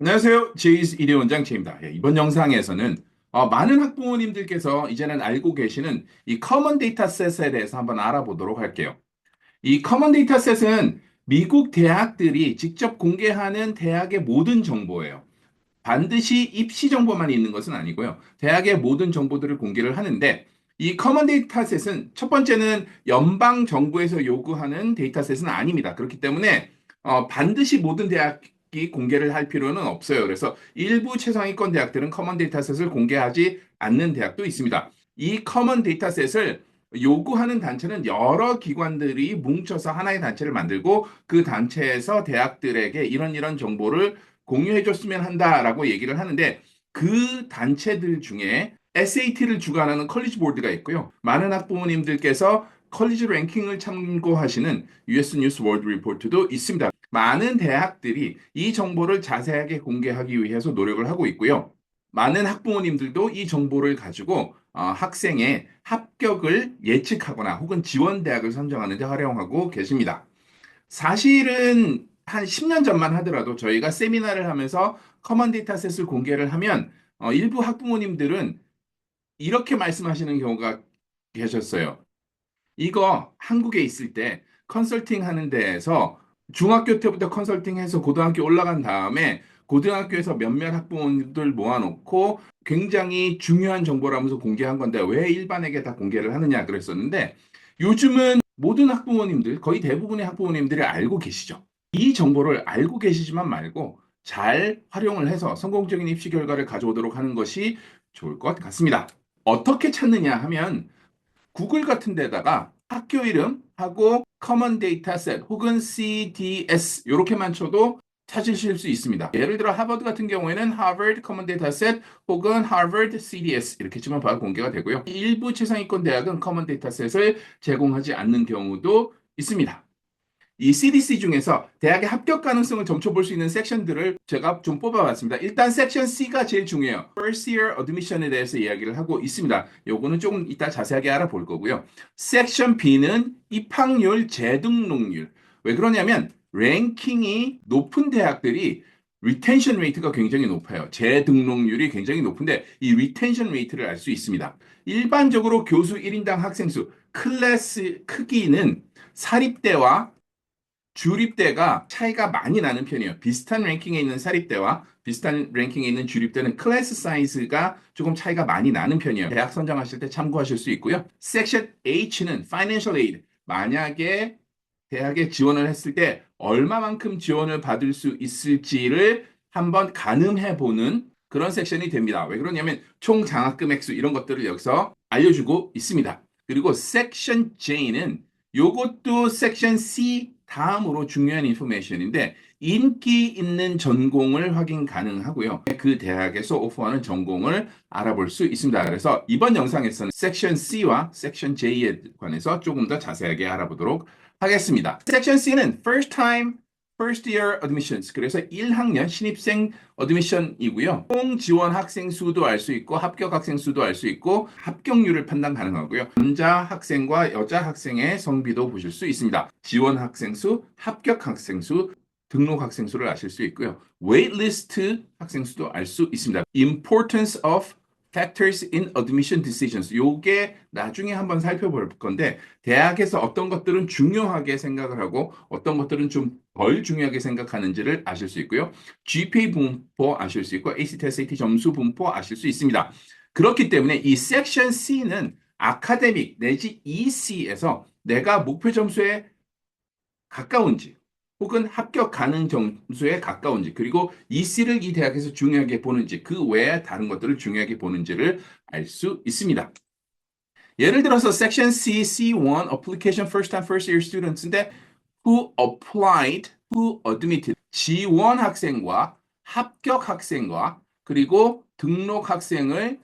안녕하세요. 제이스 일회원장 제입니다. 예, 이번 영상에서는 어, 많은 학부모님들께서 이제는 알고 계시는 이 커먼 데이터셋에 대해서 한번 알아보도록 할게요. 이 커먼 데이터셋은 미국 대학들이 직접 공개하는 대학의 모든 정보예요. 반드시 입시 정보만 있는 것은 아니고요. 대학의 모든 정보들을 공개를 하는데 이 커먼 데이터셋은 첫 번째는 연방 정부에서 요구하는 데이터셋은 아닙니다. 그렇기 때문에 어, 반드시 모든 대학 이 공개를 할 필요는 없어요. 그래서 일부 최상위권 대학들은 커먼 데이터셋을 공개하지 않는 대학도 있습니다. 이 커먼 데이터셋을 요구하는 단체는 여러 기관들이 뭉쳐서 하나의 단체를 만들고 그 단체에서 대학들에게 이런 이런 정보를 공유해 줬으면 한다라고 얘기를 하는데 그 단체들 중에 SAT를 주관하는 컬리지 보드가 있고요. 많은 학부모님들께서 컬리지 랭킹을 참고하시는 US 뉴스 월드 리포트도 있습니다. 많은 대학들이 이 정보를 자세하게 공개하기 위해서 노력을 하고 있고요. 많은 학부모님들도 이 정보를 가지고 어, 학생의 합격을 예측하거나 혹은 지원 대학을 선정하는 데 활용하고 계십니다. 사실은 한 10년 전만 하더라도 저희가 세미나를 하면서 커먼 데이터셋을 공개를 하면 어, 일부 학부모님들은 이렇게 말씀하시는 경우가 계셨어요. 이거 한국에 있을 때 컨설팅 하는 데에서 중학교 때부터 컨설팅해서 고등학교 올라간 다음에 고등학교에서 몇몇 학부모님들 모아놓고 굉장히 중요한 정보라면서 공개한 건데 왜 일반에게 다 공개를 하느냐 그랬었는데 요즘은 모든 학부모님들 거의 대부분의 학부모님들이 알고 계시죠. 이 정보를 알고 계시지만 말고 잘 활용을 해서 성공적인 입시 결과를 가져오도록 하는 것이 좋을 것 같습니다. 어떻게 찾느냐 하면 구글 같은 데다가 학교 이름하고 Common Data Set 혹은 CDS 이렇게만 쳐도 찾으실 수 있습니다. 예를 들어 하버드 같은 경우에는 Harvard Common Data Set 혹은 Harvard CDS 이렇게 치면 바로 공개가 되고요. 일부 최상위권 대학은 Common Data Set을 제공하지 않는 경우도 있습니다. 이 CDC 중에서 대학의 합격 가능성을 점쳐볼 수 있는 섹션들을 제가 좀 뽑아봤습니다. 일단 섹션 C가 제일 중요해요. First Year Admission에 대해서 이야기를 하고 있습니다. 요거는 조금 이따 자세하게 알아볼 거고요. 섹션 B는 입학률, 재등록률. 왜 그러냐면 랭킹이 높은 대학들이 리텐션 레이트가 굉장히 높아요. 재등록률이 굉장히 높은데 이 리텐션 레이트를 알 수 있습니다. 일반적으로 교수 1인당 학생 수, 클래스 크기는 사립대와 주립대가 차이가 많이 나는 편이에요. 비슷한 랭킹에 있는 사립대와 비슷한 랭킹에 있는 주립대는 클래스 사이즈가 조금 차이가 많이 나는 편이에요. 대학 선정하실 때 참고하실 수 있고요. 섹션 H는 Financial Aid. 만약에 대학에 지원을 했을 때 얼마만큼 지원을 받을 수 있을지를 한번 가늠해 보는 그런 섹션이 됩니다. 왜 그러냐면 총 장학금 액수 이런 것들을 여기서 알려주고 있습니다. 그리고 섹션 J는 요것도 섹션 C 다음으로 중요한 인포메이션인데 인기 있는 전공을 확인 가능하고요. 그 대학에서 오퍼하는 전공을 알아볼 수 있습니다. 그래서 이번 영상에서는 섹션 C와 섹션 J에 관해서 조금 더 자세하게 알아보도록 하겠습니다. 섹션 C는 first time First Year Admissions. 그래서 1학년 신입생 어드미션이고요. 총 지원 학생 수도 알 수 있고 합격 학생 수도 알 수 있고 합격률을 판단 가능하고요. 남자 학생과 여자 학생의 성비도 보실 수 있습니다. 지원 학생 수, 합격 학생 수, 등록 학생 수를 아실 수 있고요. 웨이트리스트 학생 수도 알 수 있습니다. Importance of factors in admission decisions. 요게 나중에 한번 살펴볼 건데 대학에서 어떤 것들은 중요하게 생각을 하고 어떤 것들은 좀 덜 중요하게 생각하는지를 아실 수 있고요. GPA 분포 아실 수 있고 ACT, SAT 점수 분포 아실 수 있습니다. 그렇기 때문에 이 섹션 C는 아카데믹 내지 EC에서 내가 목표 점수에 가까운지 혹은 합격 가능 점수에 가까운지 그리고 EC를 이 대학에서 중요하게 보는지 그 외에 다른 것들을 중요하게 보는지를 알 수 있습니다. 예를 들어서 섹션 C, C1 Application First Time First Year Students인데 who applied, who admitted 지원 학생과 합격 학생과 그리고 등록 학생을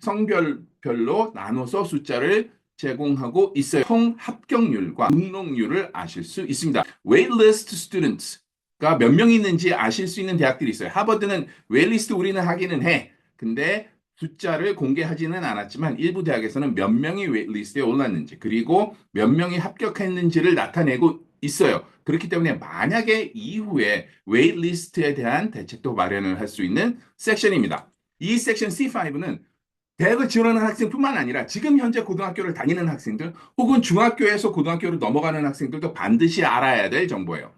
성별별로 나눠서 숫자를 제공하고 있어요. 총 합격률과 등록률을 아실 수 있습니다. Waitlist students가 몇 명 있는지 아실 수 있는 대학들이 있어요. 하버드는 웨이리스트 우리는 하기는 해. 근데 숫자를 공개하지는 않았지만 일부 대학에서는 몇 명이 웨이리스트에 올랐는지 그리고 몇 명이 합격했는지를 나타내고 있어요. 그렇기 때문에 만약에 이후에 웨이트리스트에 대한 대책도 마련을 할 수 있는 섹션입니다. 이 섹션 C5는 대학을 지원하는 학생뿐만 아니라 지금 현재 고등학교를 다니는 학생들 혹은 중학교에서 고등학교로 넘어가는 학생들도 반드시 알아야 될 정보예요.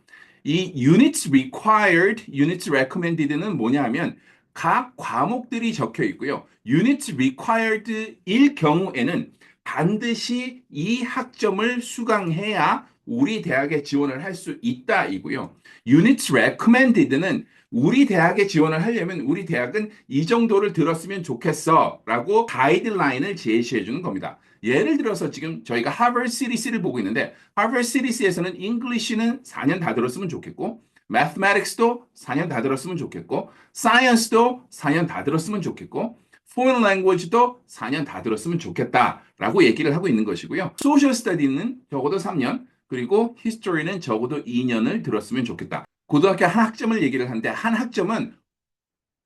이 units required, units recommended는 뭐냐 하면 각 과목들이 적혀 있고요. units required일 경우에는 반드시 이 학점을 수강해야 우리 대학에 지원을 할 수 있다 이고요. units recommended는 우리 대학에 지원을 하려면 우리 대학은 이 정도를 들었으면 좋겠어 라고 가이드라인을 제시해 주는 겁니다. 예를 들어서 지금 저희가 하버드 시리스를 보고 있는데 하버드 시리스에서는 잉글리시는 4년 다 들었으면 좋겠고 mathematics도 4년 다 들었으면 좋겠고 science도 4년 다 들었으면 좋겠고 foreign language도 4년 다 들었으면 좋겠다라고 얘기를 하고 있는 것이고요. social study는 적어도 3년 그리고 history는 적어도 2년을 들었으면 좋겠다. 고등학교 한 학점을 얘기를 하는데 한 학점은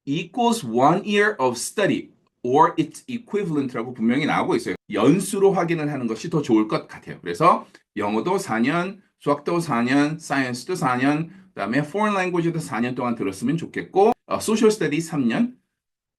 equals one year of study or its equivalent라고 분명히 나오고 있어요. 연수로 확인을 하는 것이 더 좋을 것 같아요. 그래서 영어도 4년, 수학도 4년, 사이언스도 4년, 그다음에 foreign language도 4년 동안 들었으면 좋겠고 어, social study 3년,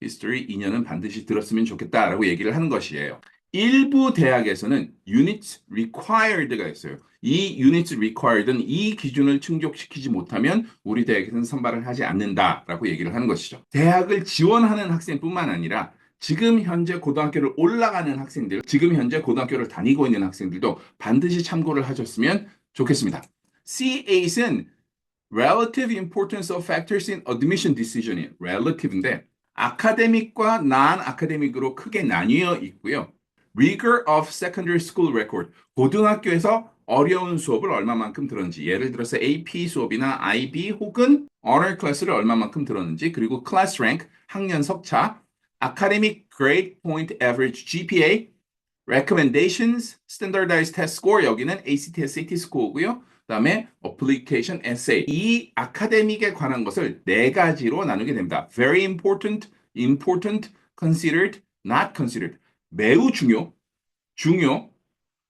history 2년은 반드시 들었으면 좋겠다라고 얘기를 하는 것이에요. 일부 대학에서는 unit required가 있어요. 이 unit required는 이 기준을 충족시키지 못하면 우리 대학에서는 선발을 하지 않는다라고 얘기를 하는 것이죠. 대학을 지원하는 학생뿐만 아니라 지금 현재 고등학교를 올라가는 학생들, 지금 현재 고등학교를 다니고 있는 학생들도 반드시 참고를 하셨으면 좋겠습니다. C8은 Relative Importance of Factors in Admission Decision이에요. Relative인데 아카데믹과 non 아카데믹으로 크게 나뉘어 있고요. Rigor of Secondary School Record. 고등학교에서 어려운 수업을 얼마만큼 들었는지. 예를 들어서 AP 수업이나 IB 혹은 Honor 클래스를 얼마만큼 들었는지. 그리고 Class Rank, 학년 석차, Academic Grade Point Average GPA, Recommendations, Standardized Test Score. 여기는 ACT, SAT 스코어고요. 그다음에 Application Essay. 이 아카데믹에 관한 것을 네 가지로 나누게 됩니다. Very important, important, considered, not considered. 매우 중요, 중요,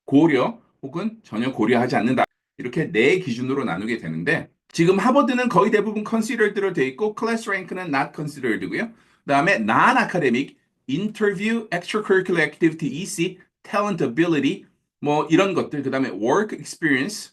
고려 혹은 전혀 고려하지 않는다. 이렇게 네 기준으로 나누게 되는데 지금 하버드는 거의 대부분 considered로 돼 있고 클래스 랭크는 not considered고요. 그다음에 non academic, interview, extracurricular activity, EC, talent ability 뭐 이런 것들 그다음에 work experience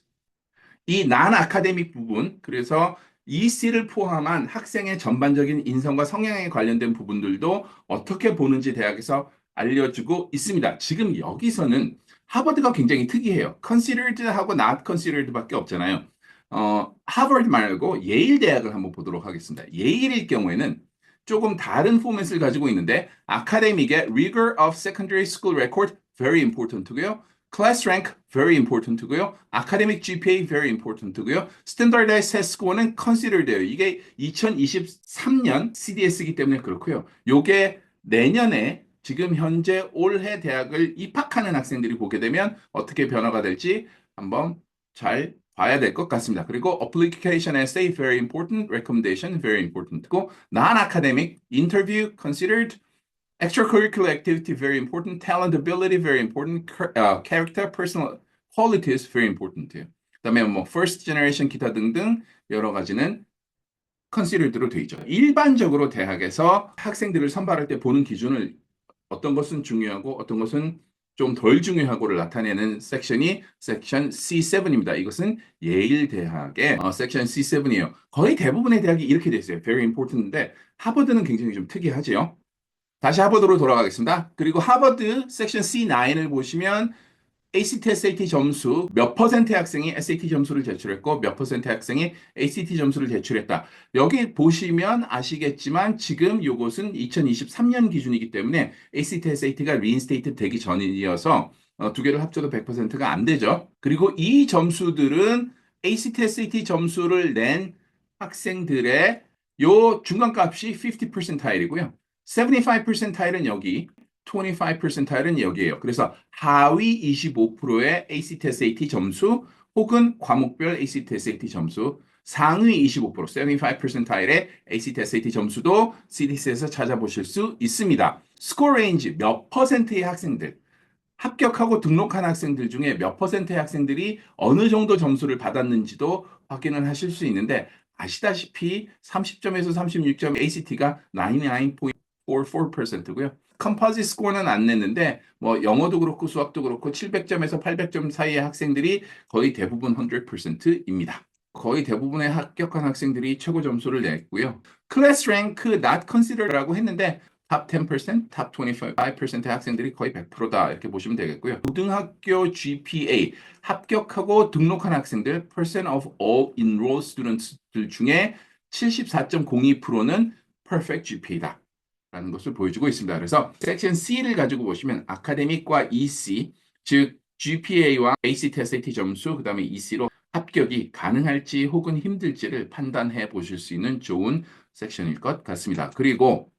이 non academic 부분 그래서 EC를 포함한 학생의 전반적인 인성과 성향에 관련된 부분들도 어떻게 보는지 대학에서 알려주고 있습니다. 지금 여기서는 하버드가 굉장히 특이해요. considered하고 not considered밖에 없잖아요. 어, 하버드 말고 예일 대학을 한번 보도록 하겠습니다. 예일일 경우에는 조금 다른 포맷을 가지고 있는데 아카데믹의 rigor of secondary school record very important고요. class rank very important고요. academic GPA very importan고요. standardized test score는 considered예요. 이게 2023년 CDS이기 때문에 그렇고요. 요게 내년에 지금 현재 올해 대학을 입학하는 학생들이 보게 되면 어떻게 변화가 될지 한번 잘 봐야 될 것 같습니다. 그리고 application essay very important, recommendation very importan고 non-academic, interview considered, extracurricular activity very important, talent ability very important, uh, character, personal qualities very important. 그다음에 뭐 first generation 기타 등등 여러 가지는 considered로 돼 있죠. 일반적으로 대학에서 학생들을 선발할 때 보는 기준을 어떤 것은 중요하고 어떤 것은 좀 덜 중요하고를 나타내는 섹션이 섹션 C7입니다. 이것은 예일 대학의 어, 섹션 C7이에요. 거의 대부분의 대학이 이렇게 돼 있어요. Very important인데 하버드는 굉장히 좀 특이하지요. 다시 하버드로 돌아가겠습니다. 그리고 하버드 섹션 C9을 보시면 ACT, SAT 점수 몇 퍼센트의 학생이 SAT 점수를 제출했고 몇 퍼센트의 학생이 ACT 점수를 제출했다. 여기 보시면 아시겠지만 지금 이것은 2023년 기준이기 때문에 ACT, SAT가 리인스테이트 되기 전이어서 어, 두 개를 합쳐도 100%가 안 되죠. 그리고 이 점수들은 ACT, SAT 점수를 낸 학생들의 요 중간값이 50%타일이고요. 75%타일은 여기, 25%는 여기에요. 그래서 하위 25%의 ACT, SAT 점수 혹은 과목별 ACT, SAT 점수 상위 25% 75%의 ACT, SAT 점수도 CDC에서 찾아보실 수 있습니다. 스코어 레인지 몇 퍼센트의 학생들 합격하고 등록한 학생들 중에 몇 퍼센트의 학생들이 어느 정도 점수를 받았는지도 확인을 하실 수 있는데 아시다시피 30점에서 36점 ACT가 99.44%고요. 컴포지 스코어는 안 냈는데 뭐 영어도 그렇고 수학도 그렇고 700점에서 800점 사이의 학생들이 거의 대부분 100%입니다. 거의 대부분의 합격한 학생들이 최고 점수를 냈고요. 클래스 랭크 not considered라고 했는데 탑 10%, 탑 25%의 학생들이 거의 100%다 이렇게 보시면 되겠고요. 고등학교 GPA 합격하고 등록한 학생들 percent of all enrolled students들 중에 74.02%는 perfect GPA다. 라는 것을 보여주고 있습니다. 그래서 섹션 C를 가지고 보시면 아카데믹과 EC, 즉 GPA와 ACT, SAT 점수, 그 다음에 EC로 합격이 가능할지 혹은 힘들지를 판단해 보실 수 있는 좋은 섹션일 것 같습니다. 그리고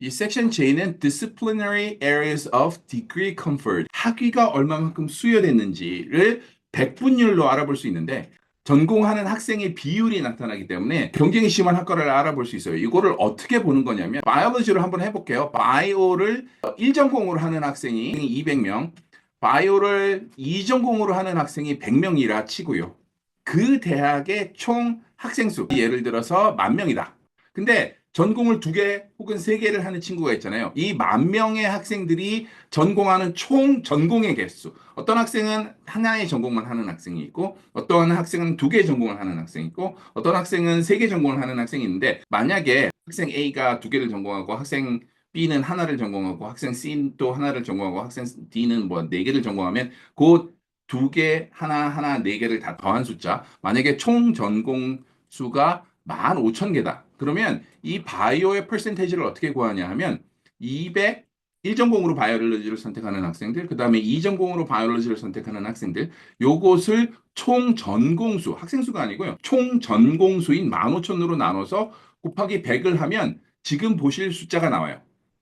이 섹션 J는 disciplinary areas of degree conferred 학위가 얼마만큼 수여됐는지를 백분율로 알아볼 수 있는데 전공하는 학생의 비율이 나타나기 때문에 경쟁이 심한 학과를 알아볼 수 있어요. 이거를 어떻게 보는 거냐면 바이올로지로 한번 해볼게요. 바이오를 1전공으로 하는 학생이 200명, 바이오를 2전공으로 하는 학생이 100명이라 치고요. 그 대학의 총 학생 수, 예를 들어서 만 명이다. 근데 전공을 두 개 혹은 세 개를 하는 친구가 있잖아요. 이 만 명의 학생들이 전공하는 총 전공의 개수. 어떤 학생은 하나의 전공만 하는 학생이 있고, 어떤 학생은 두 개의 전공을 하는 학생이 있고, 어떤 학생은 세 개 전공을 하는 학생이 있는데, 만약에 학생 A가 두 개를 전공하고 학생 B는 하나를 전공하고 학생 또 하나를 전공하고 학생 D는 뭐 네 개를 전공하면 그 두 개, 하나, 하나, 네 개를 다 더한 숫자. 만약에 총 전공 수가 15,000개다. 그러면 이 바이오의 퍼센테이지를 어떻게 구하냐 하면 200 1전공으로 바이올로지를 선택하는 학생들, 그 다음에 2전공으로 바이올로지를 선택하는 학생들, 요것을 총 전공수, 학생수가 아니고요. 총 전공수인 15,000으로 나눠서 곱하기 100을 하면 지금 보실 숫자가 나와요.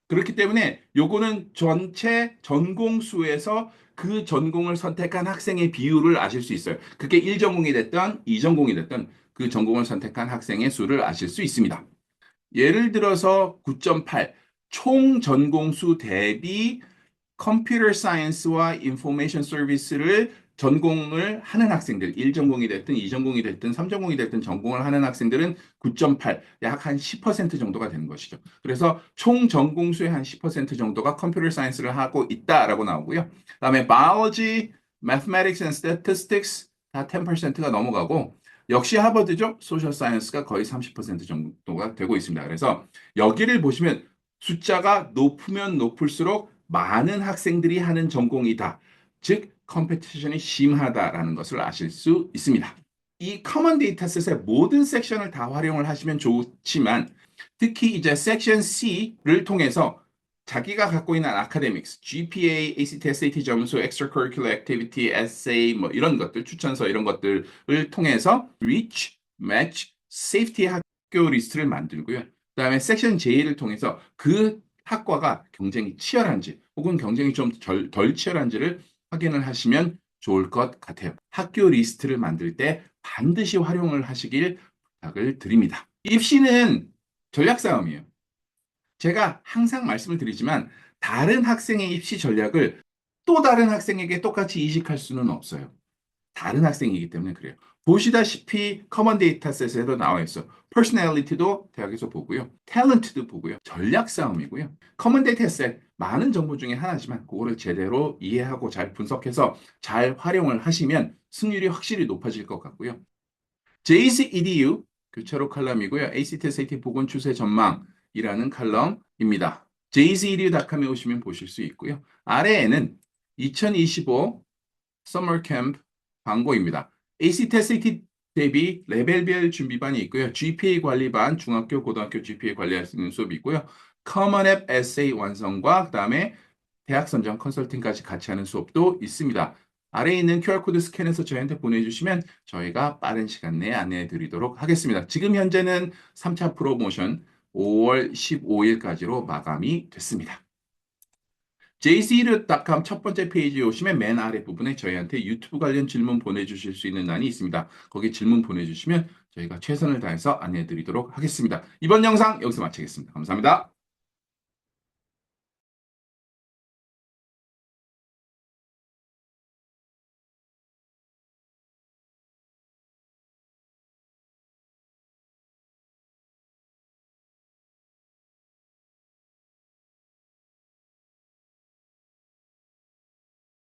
그렇기 때문에 요거는 전체 전공수에서 그 전공을 선택한 학생의 비율을 아실 수 있어요. 그게 1전공이 됐던 2전공이 됐던 그 전공을 선택한 학생의 수를 아실 수 있습니다. 예를 들어서 9.8, 총 전공수 대비 컴퓨터 사이언스와 인포메이션 서비스를 전공을 하는 학생들, 1전공이 됐든 2전공이 됐든 3전공이 됐든 전공을 하는 학생들은 9.8, 약 한 10% 정도가 되는 것이죠. 그래서 총 전공수의 한 10% 정도가 컴퓨터 사이언스를 하고 있다라고 나오고요. 그다음에 biology, mathematics and statistics 다 10%가 넘어가고 역시 하버드죠. 소셜 사이언스가 거의 30% 정도가 되고 있습니다. 그래서 여기를 보시면 숫자가 높으면 높을수록 많은 학생들이 하는 전공이다. 즉 컴페티션이 심하다라는 것을 아실 수 있습니다. 이 커먼 데이터셋의 모든 섹션을 다 활용을 하시면 좋지만 특히 이제 섹션 C를 통해서 자기가 갖고 있는 아카데믹스, GPA, ACT, SAT 점수, extracurricular activity, essay 뭐 이런 것들, 추천서 이런 것들을 통해서 reach, match, safety 학교 리스트를 만들고요. 그다음에 섹션 J를 통해서 그 학과가 경쟁이 치열한지 혹은 경쟁이 좀 덜 치열한지를 확인을 하시면 좋을 것 같아요. 학교 리스트를 만들 때 반드시 활용을 하시길 부탁을 드립니다. 입시는 전략 싸움이에요. 제가 항상 말씀을 드리지만 다른 학생의 입시 전략을 또 다른 학생에게 똑같이 이식할 수는 없어요. 다른 학생이기 때문에 그래요. 보시다시피 커먼 데이터셋에도 나와 있어. 퍼스널리티도 대학에서 보고요. 탤런트도 보고요. 전략 싸움이고요. 커먼 데이터셋 많은 정보 중에 하나지만 그거를 제대로 이해하고 잘 분석해서 잘 활용을 하시면 승률이 확실히 높아질 것 같고요. JC EDU 교차로 칼럼이고요. ACT, SAT 보건 추세 전망 이라는 칼럼입니다. jzrew.com에 오시면 보실 수 있고요. 아래에는 2025 Summer Camp 광고입니다. ACT, SAT 대비 레벨별 준비반이 있고요. GPA 관리반, 중학교, 고등학교 GPA 관리할 수 있는 수업이 있고요. Common App Essay 완성과 그 다음에 대학 선정 컨설팅까지 같이 하는 수업도 있습니다. 아래에 있는 QR코드 스캔해서 저희한테 보내주시면 저희가 빠른 시간 내에 안내해 드리도록 하겠습니다. 지금 현재는 3차 프로모션 5월 15일까지로 마감이 됐습니다. jc르.com 첫 번째 페이지에 오시면 맨 아래 부분에 저희한테 유튜브 관련 질문 보내주실 수 있는欄이 있습니다. 거기 질문 보내주시면 저희가 최선을 다해서 안내해 드리도록 하겠습니다. 이번 영상 여기서 마치겠습니다. 감사합니다.